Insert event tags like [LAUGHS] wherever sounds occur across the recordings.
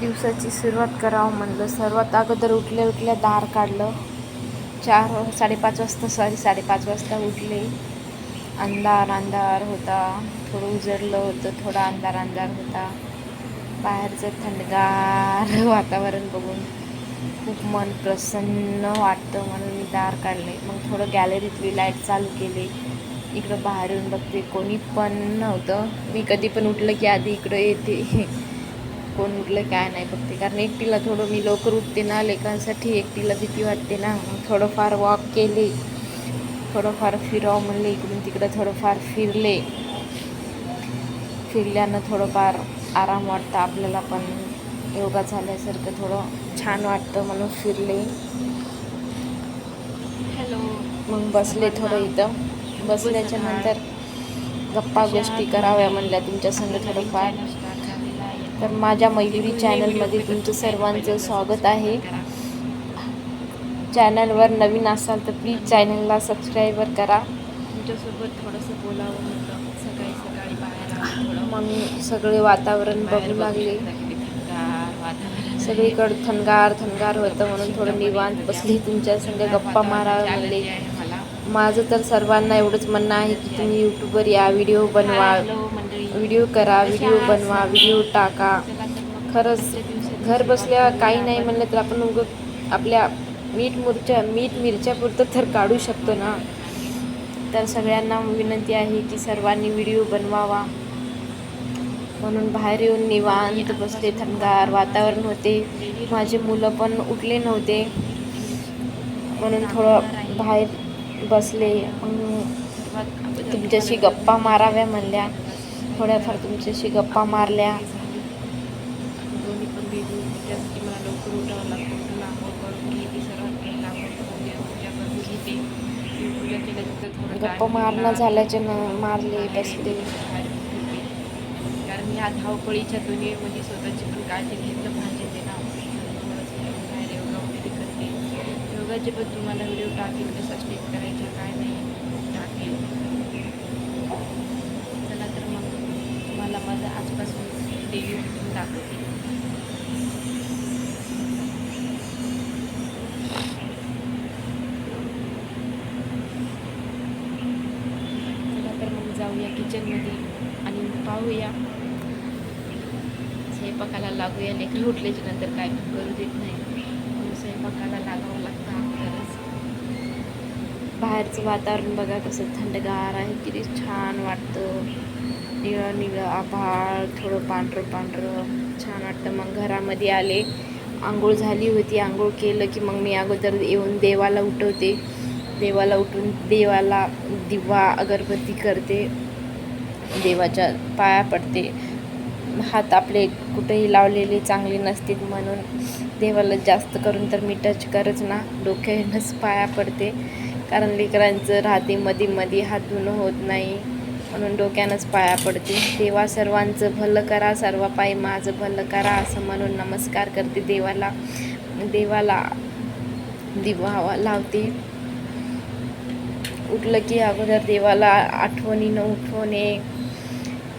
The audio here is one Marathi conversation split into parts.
दिवसाची सुरुवात करावं म्हणलं. सर्वात अगोदर उठल्या उठल्या दार काढलं. चार साडेपाच वाजता सॉरी साडेपाच वाजता उठले. अंधार अंधार होता. थोडं उजडलं होतं थोडा अंधार अंधार होता. बाहेरचं थंडगार [LAUGHS] वातावरण बघून खूप मन प्रसन्न वाटतं म्हणून मी दार काढले. मग थोडं गॅलरीतली लाइट चालू केली. इकडं बाहेर येऊन बघते कोणी पण नव्हतं. मी कधी पण उठलं की आधी इकडं येते. कोण उठलं काय नाही बघते. कारण एकटीला थोडं मी लवकर उठते ना लेखांसाठी एकटीला भीती वाटते ना. थोडंफार वॉक केले थोडंफार फिरावं म्हणले इकडून तिकडं थोडंफार फिरले. फिरल्यानं थोडंफार आराम वाटतं आपल्याला पण. योगा झाल्यासारखं थोडं छान वाटतं म्हणून फिरले. हॅलो. मग बसले थोडं इथं. बसल्याच्या नंतर गप्पा गोष्टी कराव्या म्हणल्या तुमच्या संग थोडंफार. तर माझ्या मयुरी चॅनलमध्ये तुमचं सर्वांचं स्वागत आहे. चॅनलवर नवीन असाल तर प्लीज चॅनलला सबस्क्राईबर करा. तुमच्यासोबत थोडंसं बोलावं सकाळी सकाळी बाहेर मग सगळे वातावरण बघू लागले. थंडगार सगळीकडे थंगार थंगार होतं म्हणून थोडं निवांत बसली तुमच्या संग गप्पा मारावे म्हणले. मला. माझं तर सर्वांना एवढंच म्हणणं आहे की तुम्ही यूट्यूबवर या व्हिडिओ बनवा. व्हिडिओ करा व्हिडिओ बनवा व्हिडिओ टाका. खरंच घर बसल्या काही नाही म्हणलं तर आपण उग आपल्या मीठ मुरच्या मीठ मिरच्यापुरतं तर काढू शकतो ना. तर सगळ्यांना विनंती आहे की सर्वांनी व्हिडिओ बनवावा. म्हणून बाहेर येऊन निवांत बसले थंडगार वातावरण होते. माझे मुलं पण उठले नव्हते. म्हणून थोडं बाहेर बसले. तुमच्याशी गप्पा माराव्या म्हणल्या. थोड्याफार तुमच्याशी गप्पा मारल्या. दोन्ही पण बेबी त्यासाठी मला लवकर उठावं लागतं तर आंघोळ करून घेते सर्वात पहिला आंघोळ करून घे पूजा करून घेते मी पूजा केल्यानंतर थोडं गप्पा मारणं झाल्याच्या न मारले बाहेर बसले कारण ह्या धावपळीच्या दुनियेमध्ये स्वतःची पण काळजी घेतलं पाहिजे ते ना. थोडंसं बाहेर योगाचे पण तुम्हाला व्हिडिओ टाकेल कसा स्टेप करायचा काय नाही. टाकेल चला तर मग तुम्हाला माझं आजपासून डेली रुटीन दाखवते. चला तर मग जाऊया किचनमध्ये आणि पाहूया. स्वयंपाकाला लागूया. लेकरं उठल्याच्या नंतर काय करू देत नाही. म्हणून स्वयंपाकाला लागावं लागतं अगोदरच. बाहेरचं वातावरण बघा कसं थंडगार आहे. किती छान वाटतं. निळं निळं आभाळ थोडं पांढरं पांढरं छान वाटतं. मग घरामध्ये आले आंघोळ झाली होती. आंघोळ केलं की मग मी अगोदर येऊन देवाला उठवते. देवाला उठून देवाला दिवा अगरबत्ती करते. देवाच्या पाया पडते. हात आपले कुठेही लावलेले चांगले नसतील म्हणून देवाला जास्त करून तर मी टच करत ना. डोक्यानंच पाया पडते. कारण लेकरांचं राहते मध्ये मध्ये हात धुणं होत नाही. म्हणून डोक्यानंच पाया पडते. देवा सर्वांचं भलं करा सर्व पाय माझं भलं करा असं म्हणून नमस्कार करते देवाला. देवाला दिवा लावते. उठलं की अगोदर देवाला आठवणीनं उठवणे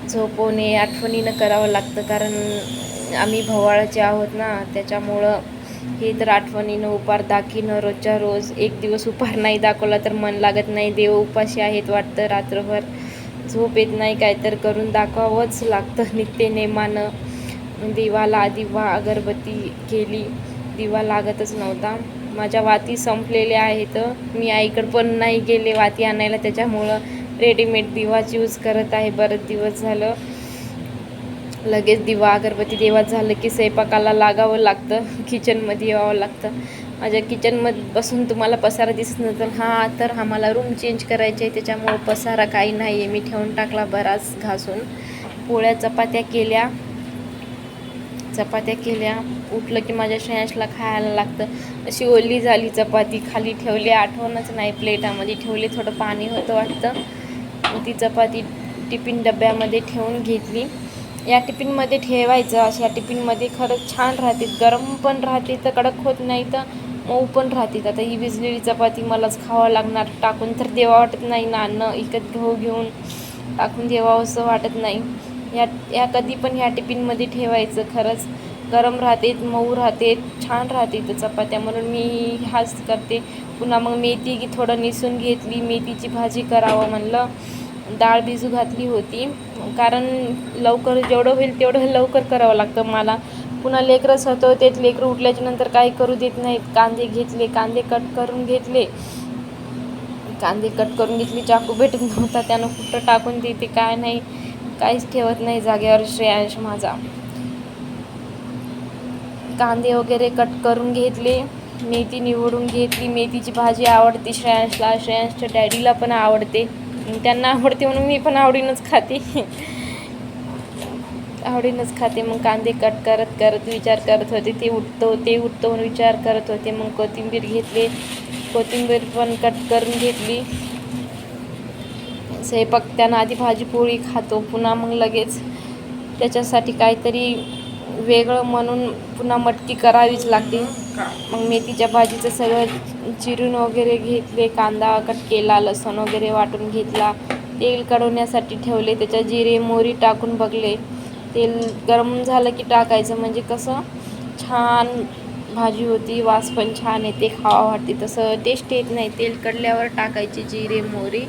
झोपवणे आठवणीनं करावं लागतं. कारण आम्ही भवाळाचे आहोत ना त्याच्यामुळं हे तर आठवणीनं उपार दाखीनं रोजच्या रोज एक दिवस उपार नाही दाखवला तर मन लागत नाही. देव उपाशी आहेत वाटतं रात्रभर. झोप येत नाही काय तर करून दाखवावंच लागतं. [LAUGHS] नित्य नेमानं. दिवाला दिवा अगरबत्ती केली. दिवा लागतच नव्हता. माझ्या वाती संपलेल्या आहेत. मी आईकडं पण नाही गेले वाती आणायला. त्याच्यामुळं रेडीमेड दिवाच यूज करत आहे. बरेच दिवस झालं. लगेच दिवा अगरबत्ती देवात झालं की स्वयंपाकाला लागावं लागतं. [LAUGHS] किचनमध्ये यावं लागतं. माझ्या किचनमध्ये बसून तुम्हाला पसारा दिसत नसेल. हा तर आम्हाला रूम चेंज करायची आहे. त्याच्यामुळं पसारा काही नाही आहे मी ठेवून टाकला बराच घासून. पोळ्या चपात्या केल्या. चपात्या केल्या. उठलं की माझ्या शयाशला खायला लागतं. अशी ओली झाली चपाती. खाली ठेवली. आठवणच नाही प्लेटामध्ये. ठेवली थोडं पाणी होतं वाटतं. ती चपाती टिफिन डब्यामध्ये ठेवून घेतली. या टिफिनमध्ये ठेवायचं. अशा टिफिनमध्ये खरंच छान राहते. गरम पण राहते. तर कडक होत नाही तर मऊ पण राहते आता ही भिजलेली चपाती मलाच खावं लागणार. टाकून तर देवा वाटत नाही ना. अन्न इकत घेऊ घेऊन टाकून देवावं असं वाटत नाही. या या कधी पण ह्या टिफिनमध्ये ठेवायचं खरंच. गरम राहते मऊ राहते छान राहते तर चपात्या. म्हणून मी हाच करते. पुन्हा मग मेथी की थोडं निसून घेतली. मेथीची भाजी करावं म्हणलं. डाळ भिजू घातली होती. कारण लवकर जेवढं होईल तेवढं लवकर करावं लागतं मला. पुन्हा लेकरच होतं. तेच लेकरं उठल्याच्या नंतर काही करू देत नाहीत. कांदे घेतले कांदे कट करून घेतले. कांदे कट करून घेतली चाकू भेटत नव्हता. त्यानं कुठं टाकून देते काय नाही. काहीच ठेवत नाही जागेवर श्रेयांश माझा. कांदे वगैरे कट करून घेतले. मेथी निवडून घेतली. मेथीची भाजी आवडते श्रेयांशला. श्रेयांशच्या डॅडीला पण आवडते. त्यांना आवडते म्हणून मी पण आवडीनंच खाते. आवडीनंच खाते. मग कांदे कट करत करत विचार करत होते. ते उठतो ते उठतो म्हणून विचार करत होते. मग कोथिंबीर घेतली. कोथिंबीर पण कट करून घेतली. स्वयंपाक त्यानं आधी भाजी पोळी खातो. पुन्हा मग लगेच त्याच्यासाठी काहीतरी वेगळं म्हणून पुन्हा मटकी करावीच लागते. मग मेथीच्या भाजीचं सगळं चिरून वगैरे घेतले. कांदा कट केला. लसूण वगैरे वाटून घेतला. तेल कढवण्यासाठी ठेवले. त्याच्या जिरे मोहरी टाकून बघले. तेल गरम झालं की टाकायचं. म्हणजे कसं छान भाजी होती वास पण छान येते खावा वाटते. तसं टेस्ट येत नाही. तेल कडल्यावर टाकायचे जिरे मोहरी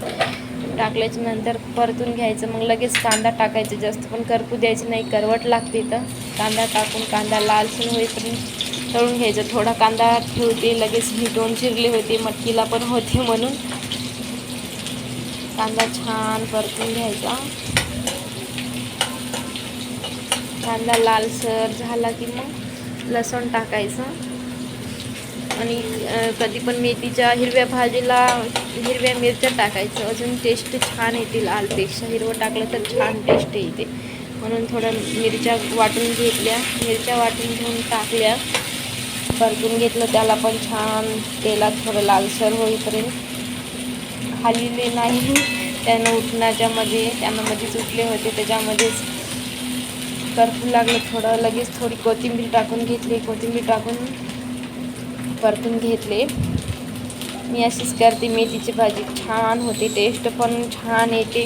टाकल्याच्या नंतर परतून घ्यायचं. मग लगेच कांदा टाकायचा जास्त. पण करपू द्यायचं नाही. करवट लागते तर कांदा टाकून कांदा लालसून होईपर्यंत तळून घ्यायचं. थोडा कांदा ठेवते लगेच मी दोन चिरले होते. मटकीला पण होते म्हणून. कांदा छान परतून घ्यायचा. कांदा लालसर झाला की मग लसूण टाकायचं. आणि कधी पण मेथीच्या हिरव्या भाजीला हिरव्या मिरच्या टाकायचं. अजून टेस्ट छान येते लालपेक्षा. हिरवं टाकलं तर छान टेस्ट येते. म्हणून थोड्या मिरच्या वाटून घेतल्या. मिरच्या वाटून घेऊन टाकल्या. परतून घेतलं. त्याला पण छान तेलात थोडं लालसर होईपर्यंत. खालीले नाही. त्यानं उठण्याच्यामध्ये त्यानं मध्येच उठले होते. त्याच्यामध्येच करपू लागलं थोडं लगेच थोडी कोथिंबीर टाकून घेतली कोथिंबीर टाकून परतून घेतले. मी अशीच करते मेथीची भाजी छान होते टेस्ट पण छान येते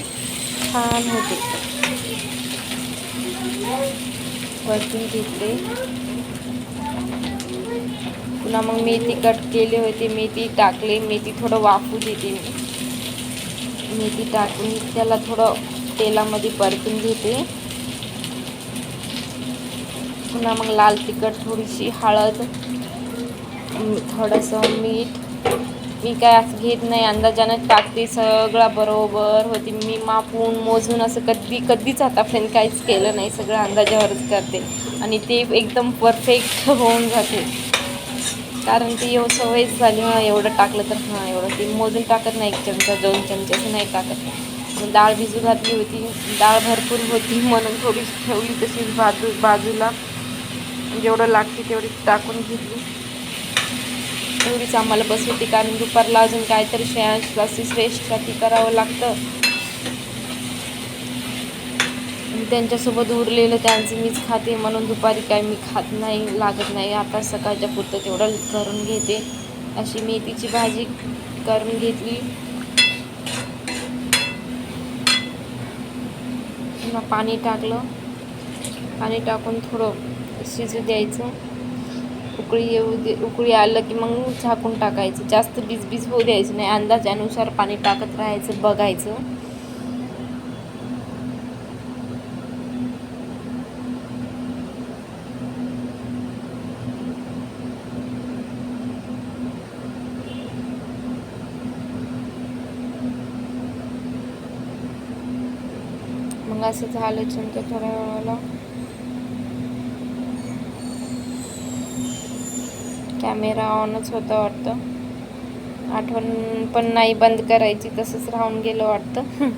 छान होते. परतून घेतले. पुन्हा मग मेथी कट केले होते मेथी टाकले मेथी थोडं वाफू देते मी. मेथी टाकून त्याला थोडं तेलामध्ये परतून घेते. पुन्हा मग लाल तिखट थोडीशी हळद थोडंसं मीठ. मी काय असं घेत नाही अंदाजानं टाकते सगळं बरोबर होते. मी मापून मोजून असं कधी कधीच आतापर्यंत काहीच केलं नाही सगळं अंदाजावरच करते. आणि ते एकदम परफेक्ट होऊन जाते. कारण ती एव सवयच झाली हां एवढं टाकलं तर हां एवढं. ते मोजून टाकत नाही एक चमचा दोन चमचे असं नाही टाकत. मग डाळ भिजू घातली होती डाळ भरपूर होती म्हणून थोडी ठेवली तशीच बाजू बाजूला. जेवढं लागते तेवढी टाकून घेतली. एवढीच आम्हाला बस होती कारण दुपारला अजून काहीतरी श्रेयांश क्लासेस रेस्टसाठी करावं लागतं. त्यांच्यासोबत उरलेलं त्यांचं मीच खाते म्हणून दुपारी काय मी खात नाही लागत नाही. आता सकाळच्या पुरतं तेवढं करून घेते. अशी मेथीची भाजी करून घेतली. पाणी टाकलं. पाणी टाकून थोडं शिजू द्यायचं. उकळी येऊ दे उकळी आलं की मग झाकून टाकायचं. जास्त बीज बीज होऊ द्यायचं नाही. अंदाजानुसार पाणी टाकत राहायचं बघायचं. मग असं झालं चिंता थोड्या वेळाला. कॅमेरा ऑनच होता वाटतं. आठवण पण नाही बंद करायची तसंच राहून गेलं वाटतं.